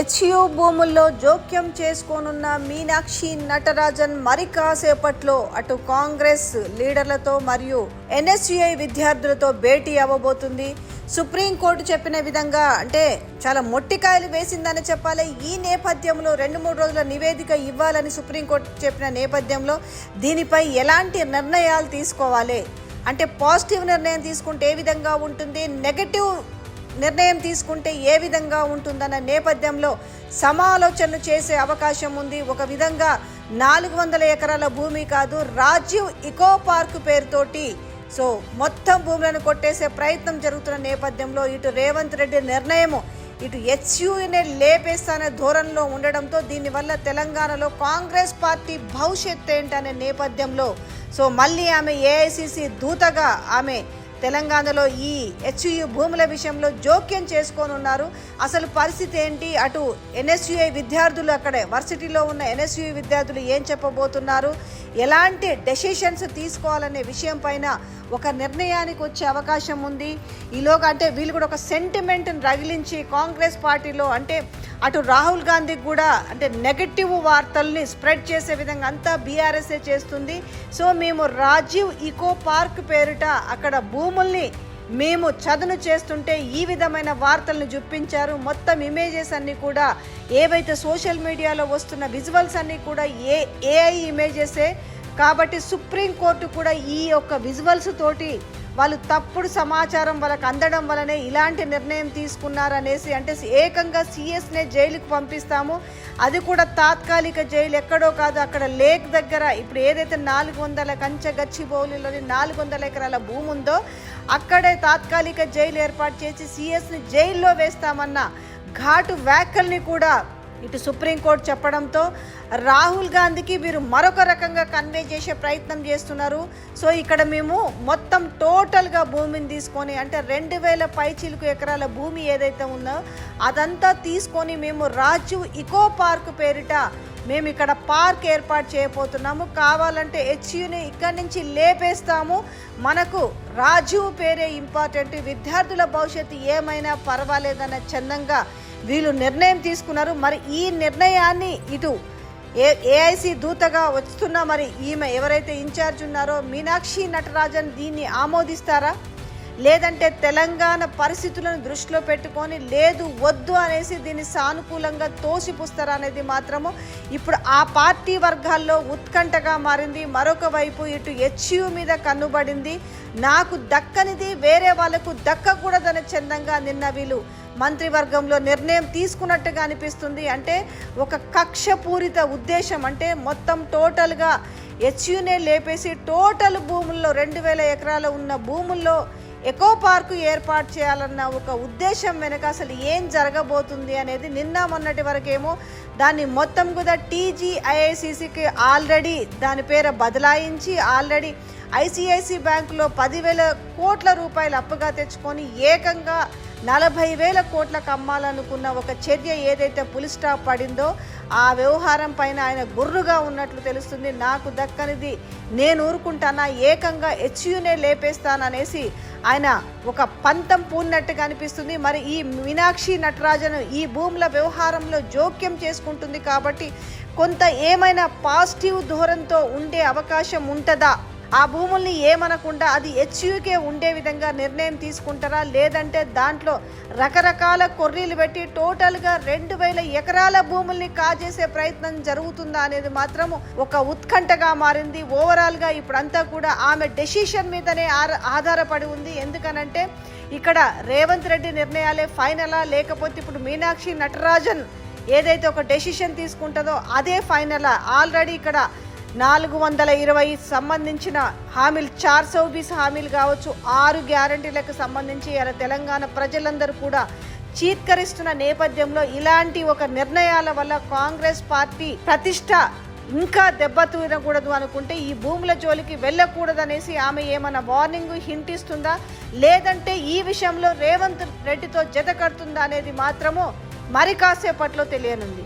హెచ్యు భూముల్లో జోక్యం చేసుకోనున్న మీనాక్షి నటరాజన్ మరి కాసేపట్లో అటు కాంగ్రెస్ లీడర్లతో మరియు ఎన్ఎస్యుఐ విద్యార్థులతో భేటీ అవ్వబోతుంది. సుప్రీంకోర్టు చెప్పిన విధంగా అంటే చాలా మొట్టికాయలు వేసిందని చెప్పాలి. ఈ నేపథ్యంలో రెండు మూడు రోజుల నివేదిక ఇవ్వాలని సుప్రీంకోర్టు చెప్పిన నేపథ్యంలో దీనిపై ఎలాంటి నిర్ణయాలు తీసుకోవాలి? అంటే పాజిటివ్ నిర్ణయం తీసుకుంటే ఏ విధంగా ఉంటుంది? నెగటివ్ నిర్ణయం తీసుకుంటే ఏ విధంగా ఉంటుందన్న నేపథ్యంలో సమాలోచనలు చేసే అవకాశం ఉంది. ఒక విధంగా నాలుగు వందల ఎకరాల భూమి కాదు రాజీవ్ ఇకో పార్క్ పేరుతోటి సో మొత్తం భూములను కొట్టేసే ప్రయత్నం జరుగుతున్న నేపథ్యంలో ఇటు రేవంత్ రెడ్డి నిర్ణయము ఇటు హెచ్యునే లేపేస్తానే ధోరణిలో ఉండడంతో దీనివల్ల తెలంగాణలో కాంగ్రెస్ పార్టీ భవిష్యత్ ఏంటనే నేపథ్యంలో సో మళ్ళీ ఆమె ఏఐసిసి దూతగా ఆమె తెలంగాణలో ఈ హెచ్యు భూముల విషయంలో జోక్యం చేసుకోనున్నారు అసలు పరిస్థితి ఏంటి? అటు ఎన్ఎస్యుఐ విద్యార్థులు అక్కడ వర్సిటీలో ఉన్న ఎన్ఎస్యుఐ విద్యార్థులు ఏం చెప్పబోతున్నారు? ఎలాంటి డెసిషన్స్ తీసుకోవాలనే విషయం పైన ఒక నిర్ణయానికి వచ్చే అవకాశం ఉంది. ఈలోగా అంటే వీళ్ళు కూడా ఒక సెంటిమెంట్ని రగిలించి కాంగ్రెస్ పార్టీలో అంటే అటు రాహుల్ గాంధీకి కూడా అంటే నెగటివ్ వార్తల్ని స్ప్రెడ్ చేసే విధంగా అంతా బీఆర్ఎస్ఏ చేస్తుంది. సో మేము రాజీవ్ ఈకో పార్క్ పేరిట అక్కడ భూముల్ని మేము చదును చేస్తుంటే ఈ విధమైన వార్తలను చూపించారు. మొత్తం ఇమేజెస్ అన్నీ కూడా ఏవైతే సోషల్ మీడియాలో వస్తున్న విజువల్స్ అన్నీ కూడా ఏ ఏఐ ఇమేజెసే కాబట్టి సుప్రీంకోర్టు కూడా ఈ యొక్క విజువల్స్ తోటి వాళ్ళు తప్పుడు సమాచారం వాళ్ళకి అందడం వలనే ఇలాంటి నిర్ణయం తీసుకున్నారనేసి అంటే ఏకంగా సిఎస్నే జైలుకు పంపిస్తాము. అది కూడా తాత్కాలిక జైలు ఎక్కడో కాదు అక్కడ లేక్ దగ్గర ఇప్పుడు ఏదైతే నాలుగు వందల కంచె గచ్చిబౌలిలోని నాలుగు వందల ఎకరాల భూమి ఉందో అక్కడే తాత్కాలిక జైలు ఏర్పాటు చేసి సిఎస్ని జైల్లో వేస్తామన్న ఘాటు వ్యాఖ్యల్ని కూడా ఇటు సుప్రీంకోర్టు చెప్పడంతో రాహుల్ గాంధీకి వీరు మరొక రకంగా కన్వే చేసే ప్రయత్నం చేస్తున్నారు. సో ఇక్కడ మేము మొత్తం టోటల్గా భూమిని తీసుకొని అంటే రెండు వేల పైచిలుకు ఎకరాల భూమి ఏదైతే ఉందో అదంతా తీసుకొని మేము రాజు ఇకో పార్క్ పేరిట మేము ఇక్కడ పార్క్ ఏర్పాటు చేయబోతున్నాము. కావాలంటే హెచ్యుని ఇక్కడి నుంచి లేపేస్తాము. మనకు రాజీవ్ పేరే ఇంపార్టెంట్ విద్యార్థుల భవిష్యత్తు ఏమైనా పర్వాలేదన్న చందంగా వీళ్ళు నిర్ణయం తీసుకున్నారు. మరి ఈ నిర్ణయాన్ని ఇటు ఏ ఏఐసి దూతగా వస్తున్న మరి ఈమె ఎవరైతే ఇన్ఛార్జ్ ఉన్నారో మీనాక్షి నటరాజన్ దీన్ని ఆమోదిస్తారా? లేదంటే తెలంగాణ పరిస్థితులను దృష్టిలో పెట్టుకొని లేదు వద్దు అనేసి దీన్ని సానుకూలంగా తోసిపుస్తారా అనేది మాత్రము ఇప్పుడు ఆ పార్టీ వర్గాల్లో ఉత్కంఠగా మారింది. మరొక వైపు ఇటు హెచ్యు మీద కన్నుబడింది. నాకు దక్కనిది వేరే వాళ్ళకు దక్కకూడదనే చందంగా నిన్న వీళ్ళు మంత్రివర్గంలో నిర్ణయం తీసుకున్నట్టుగా అనిపిస్తుంది. అంటే ఒక కక్షపూరిత ఉద్దేశం. అంటే మొత్తం టోటల్గా హెచ్యునే లేపేసి టోటల్ భూముల్లో రెండు వేల ఎకరాలు ఉన్న భూముల్లో ఎకో పార్కు ఏర్పాటు చేయాలన్న ఒక ఉద్దేశం వెనక అసలు ఏం జరగబోతుంది అనేది నిన్న మొన్నటి వరకేమో దాన్ని మొత్తం కూడా టీజీఐఐసిసికి ఆల్రెడీ దాని పేరు బదలాయించి ఆల్రెడీ ఐసిఐసి బ్యాంకులో పదివేల కోట్ల రూపాయలు అప్పుగా తెచ్చుకొని ఏకంగా నలభై వేల కోట్లకు అమ్మాలనుకున్న ఒక చర్య ఏదైతే పులి స్టాప్ పడిందో ఆ వ్యవహారం పైన ఆయన గుర్రుగా ఉన్నట్లు తెలుస్తుంది. నాకు దక్కనిది నేను ఊరుకుంటానా ఏకంగా హెచ్యునే లేపేస్తాననేసి ఆయన ఒక పంతం పూన్నట్టుగా అనిపిస్తుంది. మరి ఈ మీనాక్షి నటరాజన్ ఈ భూముల వ్యవహారంలో జోక్యం చేసుకుంటుంది కాబట్టి కొంత ఏమైనా పాజిటివ్ ధోరణితో ఉండే అవకాశం ఉంటుందా? ఆ భూముల్ని ఏమనకుండా అది హెచ్యుకే ఉండే విధంగా నిర్ణయం తీసుకుంటారా? లేదంటే దాంట్లో రకరకాల కొర్రీలు పెట్టి టోటల్గా రెండు వేల ఎకరాల భూముల్ని కాజేసే ప్రయత్నం జరుగుతుందా అనేది మాత్రము ఒక ఉత్కంఠగా మారింది. ఓవరాల్గా ఇప్పుడంతా కూడా ఆమె డెసిషన్ మీదనే ఆధారపడి ఉంది. ఎందుకనంటే ఇక్కడ రేవంత్ రెడ్డి నిర్ణయాలే ఫైనలా లేకపోతే ఇప్పుడు మీనాక్షి నటరాజన్ ఏదైతే ఒక డెసిషన్ తీసుకుంటుందో అదే ఫైనలా ఆల్రెడీ ఇక్కడ నాలుగు వందల ఇరవై సంబంధించిన హామీలు చార్ సౌబీస్ హామీలు కావచ్చు ఆరు గ్యారంటీలకు సంబంధించి ఇలా తెలంగాణ ప్రజలందరూ కూడా చీత్కరిస్తున్న నేపథ్యంలో ఇలాంటి ఒక నిర్ణయాల వల్ల కాంగ్రెస్ పార్టీ ప్రతిష్ట ఇంకా దెబ్బతూనకూడదు అనుకుంటే ఈ భూముల జోలికి వెళ్ళకూడదనేసి ఆమె ఏమైనా వార్నింగ్ హింట్ ఇస్తుందా లేదంటే ఈ విషయంలో రేవంత్ రెడ్డితో జత కడుతుందా అనేది మాత్రము మరి కాసేపట్లో తెలియనుంది.